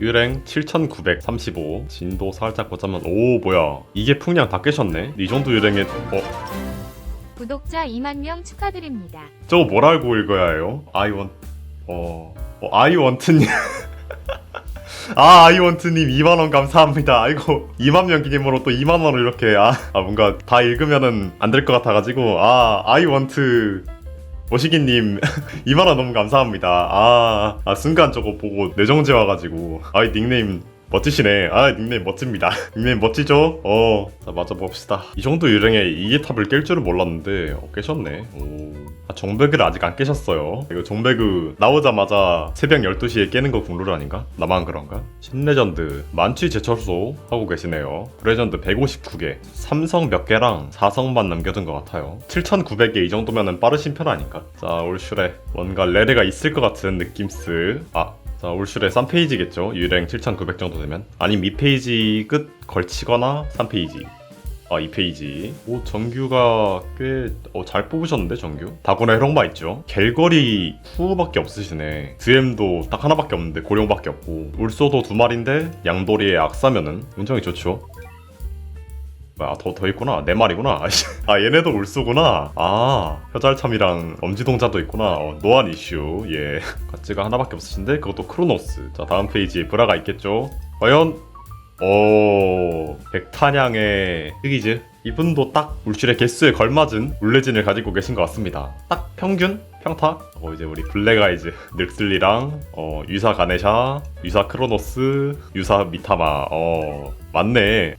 유랭 7935 진도 살짝 보자면 오 뭐야. 이게 풍량 다 깨셨네? 이 정도 유랭에 어? 구독자 2만 명 축하드립니다. 저거 뭐라고 읽어야 해요? 아이원 어, 어 아이원트님. 아 아이원트님 2만원 감사합니다. 아이고 2만명 기념으로 또 2만원을 이렇게 아, 아 뭔가 다 읽으면은 안 될 것 같아가지고 아 아이원트 모시기님 2만원 너무 감사합니다. 아, 아 순간 저거 보고 뇌정지 와가지고. 아이 닉네임 멋지시네. 아, 닉네임 멋집니다. 닉네임 멋지죠? 어, 자, 맞아 봅시다. 이 정도 유령에 이게 탑을 깰 줄은 몰랐는데, 어, 깨셨네. 오. 아, 정배그를 아직 안 깨셨어요. 이거 정배그 나오자마자 새벽 12시에 깨는 거 국룰 아닌가? 나만 그런가? 신레전드, 만취 제철소 하고 계시네요. 레전드 159개, 삼성 몇 개랑 4성만 남겨둔 것 같아요. 7,900개 이 정도면은 빠르신 편 아닌가? 자, 올슈레. 뭔가 레레가 있을 것 같은 느낌스. 아, 자, 올슈레 3페이지겠죠? 유랭 7,900 정도 되면. 아니, 밑페이지 끝 걸치거나 3페이지. 아, 2페이지. 오, 정규가 꽤, 어, 잘 뽑으셨는데, 정규? 다구나 해롱마 있죠? 갤거리 후밖에 없으시네. 드엠도 딱 하나밖에 없는데, 고룡밖에 없고. 울소도 두 마리인데, 양도리에 악사면은 굉장히 좋죠. 뭐야, 더, 더 있구나. 네 마리구나. 아이씨. 아, 얘네도 울소구나. 아, 혀잘참이랑 엄지동자도 있구나. 어, 노안 이슈. 예. 가치가 하나밖에 없으신데, 그것도 크로노스. 자, 다음 페이지에 브라가 있겠죠? 과연, 오, 백탄양의 흑이즈. 이분도 딱 울출의 개수에 걸맞은 울레진을 가지고 계신 것 같습니다. 딱 평균? 평타? 어, 이제 우리 블랙아이즈, 늑슬리랑, 어, 유사 가네샤, 유사 크로노스, 유사 미타마. 어, 맞네.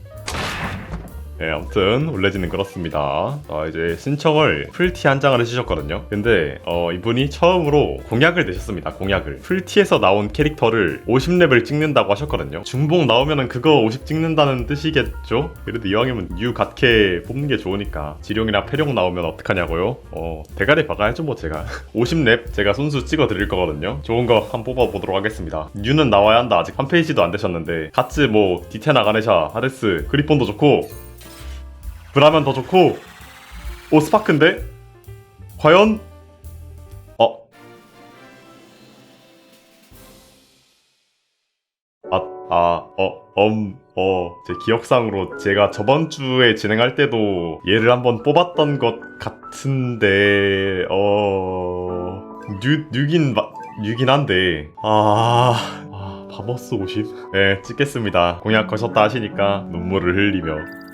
네, 아무튼 올레지는 그렇습니다. 자, 이제 신청을 풀티 한 장을 해주셨거든요. 근데 어, 이분이 처음으로 공약을 내셨습니다. 공약을 풀티에서 나온 캐릭터를 50렙을 찍는다고 하셨거든요. 중복 나오면은 그거 50 찍는다는 뜻이겠죠? 그래도 이왕이면 뉴 갓캐 뽑는 게 좋으니까 지룡이나 패룡 나오면 어떡하냐고요? 어 대가리 박아야죠 뭐 제가 50렙 제가 순수 찍어 드릴 거거든요. 좋은 거 한번 뽑아 보도록 하겠습니다. 뉴는 나와야 한다. 아직 한 페이지도 안 되셨는데 같이 뭐 디테나 가네샤 하데스 그리폰도 좋고 브라면 더 좋고 오 스파크인데 과연 어 아, 아, 어, 엄, 어, 제 기억상으로 제가 저번 주에 진행할 때도 얘를 한번 뽑았던 것 같은데, 어, 뉴, 뉴긴, 마, 뉴긴 한데, 아, 아, 바버스 50? 네, 찍겠습니다. 공약 거셨다 하시니까 눈물을 흘리며.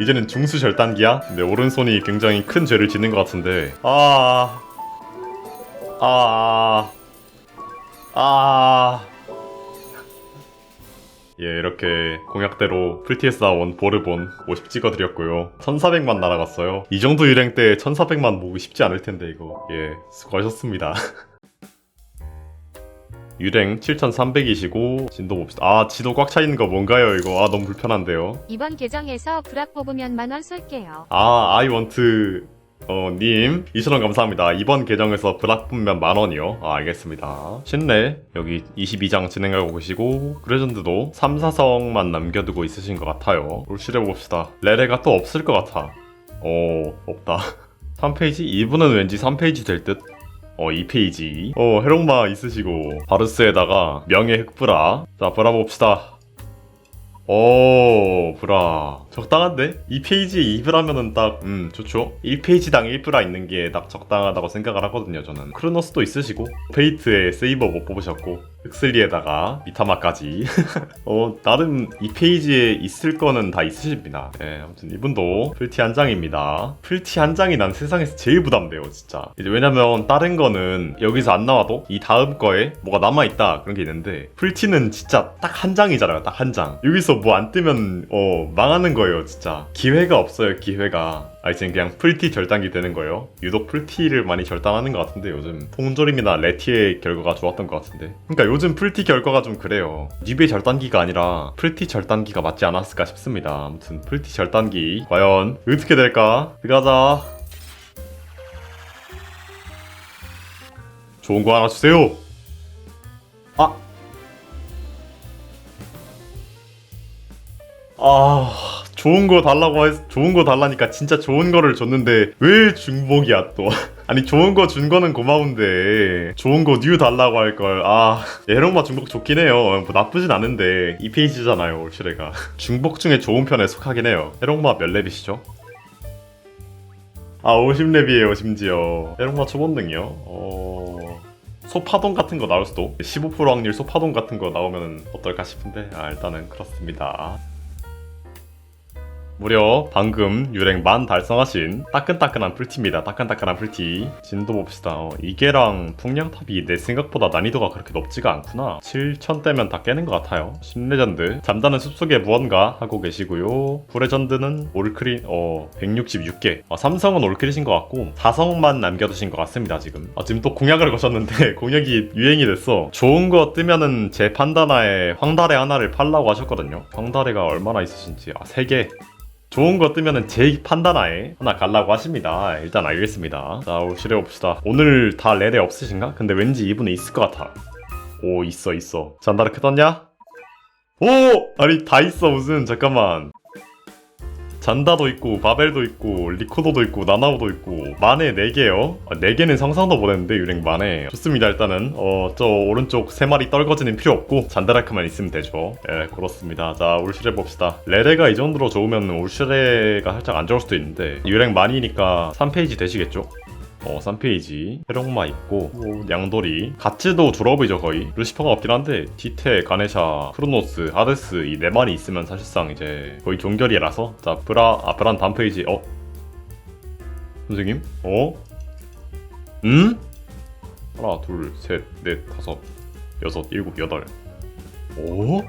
이제는 중수 절단기야? 근데 오른손이 굉장히 큰 죄를 짓는 것 같은데. 아... 아... 아... 예 이렇게 공약대로 풀티에스 나온 보르본 50 찍어드렸고요. 1400만 날아갔어요. 이 정도 유행 때 1400만 모으기 쉽지 않을 텐데 이거. 예 수고하셨습니다 유랭 7300이시고 진도 봅시다 아 지도 꽉 차있는 거 뭔가요 이거 아 너무 불편한데요 이번 계정에서 브락 뽑으면 만원 쏠게요. 아, 아이원트 어, 님 2,000원 감사합니다. 이번 계정에서 브락 분면 만원이요. 아, 알겠습니다. 신뢰 여기 22장 진행하고 계시고 그레전드도 3, 4성만 남겨두고 있으신 것 같아요. 롤실해 봅시다. 레레가 또 없을 것 같아. 어, 없다. 3페이지? 이분은 왠지 3페이지 될 듯? 어, 2페이지. 어, 해롱마 있으시고 바르스에다가 명예 흑브라. 자, 브라 봅시다. 오 브라 적당한데? 2페이지에 2브라 하면은 딱 음 좋죠. 1페이지당 1브라 있는 게 딱 적당하다고 생각을 하거든요 저는. 크로노스도 있으시고 페이트에 세이버 못 뽑으셨고 흑슬리에다가 미타마까지. 어 나름 2페이지에 있을 거는 다 있으십니다. 예 아무튼 이분도 풀티 한 장입니다. 풀티 한 장이 난 세상에서 제일 부담돼요 진짜. 이제 왜냐면 다른 거는 여기서 안 나와도 이 다음 거에 뭐가 남아있다 그런 게 있는데 풀티는 진짜 딱 한 장이잖아요 딱 한 장. 여기서 뭐 안 뜨면 어 망하는 거 예요 진짜. 기회가 없어요 기회가. 아 이제 그냥 풀티 절단기 되는 거예요. 유독 풀티를 많이 절단하는 것 같은데 요즘 통조림이나 레티의 결과가 좋았던 것 같은데. 그러니까 요즘 풀티 결과가 좀 그래요. 뉴비의 절단기가 아니라 풀티 절단기가 맞지 않았을까 싶습니다. 아무튼 풀티 절단기 과연 어떻게 될까? 들어가자. 좋은 거 하나 주세요. 아! 아 좋은 거 달라고 했 좋은 거 달라니까 진짜 좋은 거를 줬는데 왜 중복이야 또 아니 좋은 거 준 거는 고마운데 좋은 거 뉴 달라고 할 걸. 아 에롱마 중복 좋긴 해요. 뭐 나쁘진 않은데 이 페이지잖아요 올슈레가. 중복 중에 좋은 편에 속하긴 해요. 에롱마 몇 렙이시죠? 아 50렙이에요 심지어. 에롱마 초본능이요? 어... 소파동 같은 거 나올 수도 15% 확률 소파동 같은 거 나오면 어떨까 싶은데 아 일단은 그렇습니다. 무려 방금 유랭 만 달성하신 따끈따끈한 풀티입니다. 따끈따끈한 풀티. 진도 봅시다. 어, 이게랑 풍량탑이 내 생각보다 난이도가 그렇게 높지가 않구나. 7000대면 다 깨는 것 같아요. 신레전드. 잠자는 숲속에 무언가 하고 계시고요. 불레전드는 올크린, 어, 166개. 어, 삼성은 올크리신 것 같고, 4성만 남겨두신 것 같습니다, 지금. 아, 지금 또 공약을 거셨는데, 공약이 유행이 됐어. 좋은 거 뜨면은 제 판다나에 황달에 하나를 팔라고 하셨거든요. 황달에가 얼마나 있으신지. 아, 3개. 좋은 거 뜨면은 제 판단하에 하나 갈라고 하십니다. 일단 알겠습니다. 자, 오시래 봅시다. 오늘 다 레레 없으신가? 근데 왠지 이분은 있을 것 같아. 오, 있어, 있어. 잔다르크 떴냐? 오! 아니, 다 있어, 무슨. 잠깐만. 잔다도 있고, 바벨도 있고, 리코도도 있고, 나나오도 있고, 만에 4개요? 아, 4개는 상상도 못했는데, 유랭 만에. 좋습니다, 일단은. 어, 저 오른쪽 3마리 떨거지는 필요 없고, 잔다라크만 있으면 되죠. 예, 그렇습니다. 자, 울슈레 봅시다. 레레가 이 정도로 좋으면 울슈레가 살짝 안 좋을 수도 있는데, 유랭 많이니까 3페이지 되시겠죠? 어, 3페이지. 해롱마 있고, 뭐, 양돌이. 가츠도 졸업이죠, 거의. 루시퍼가 없긴 한데, 디테, 가네샤, 크로노스, 하데스 이 네 마리 있으면 사실상 이제 거의 종결이라서. 자, 브라, 아, 브란 다음 페이지. 어? 선생님? 어? 음? 하나, 둘, 셋, 넷, 다섯, 여섯, 일곱, 여덟. 오?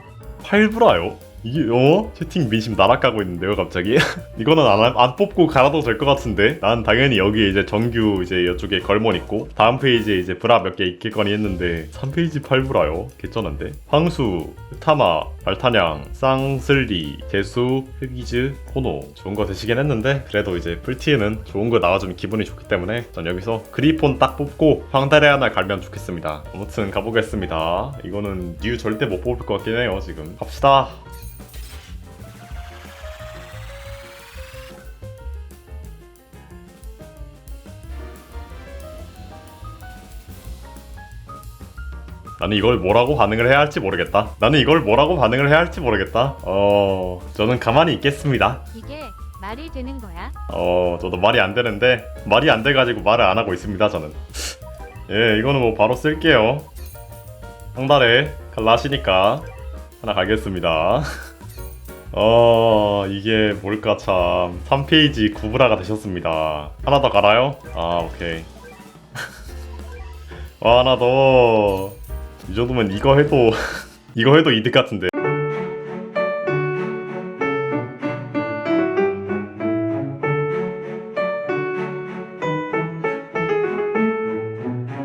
팔브라요? 이게 어? 채팅 민심 날아가고 있는데요 갑자기? 이거는 안, 안 뽑고 갈아도 될 것 같은데 난 당연히 여기에 이제 정규 이제 이쪽에 걸몬 있고 다음 페이지에 이제 브라 몇 개 있겠거니 했는데 3페이지 8브라요? 개쩌는데? 황수, 타마, 발타냥, 쌍슬리, 개수, 흑이즈, 코노 좋은 거 되시긴 했는데 그래도 이제 풀티에는 좋은 거 나와주면 기분이 좋기 때문에 전 여기서 그리폰 딱 뽑고 황달에 하나 갈면 좋겠습니다 아무튼 가보겠습니다 이거는 뉴 절대 못 뽑을 것 같긴 해요 지금 갑시다 나는 이걸 뭐라고 반응을 해야 할지 모르겠다. 나는 이걸 뭐라고 반응을 해야 할지 모르겠다. 어, 저는 가만히 있겠습니다. 이게 말이 되는 거야? 어, 저도 말이 안 되는데 말이 안 돼가지고 말을 안 하고 있습니다. 저는. 예, 이거는 뭐 바로 쓸게요. 한 달에 갈라시니까 하나 가겠습니다. 어, 이게 뭘까 참. 3페이지 구브라가 되셨습니다. 하나 더 갈아요? 아, 오케이. 와, 하나 더. 이 정도면 이거 해도 이거 해도 이득 같은데.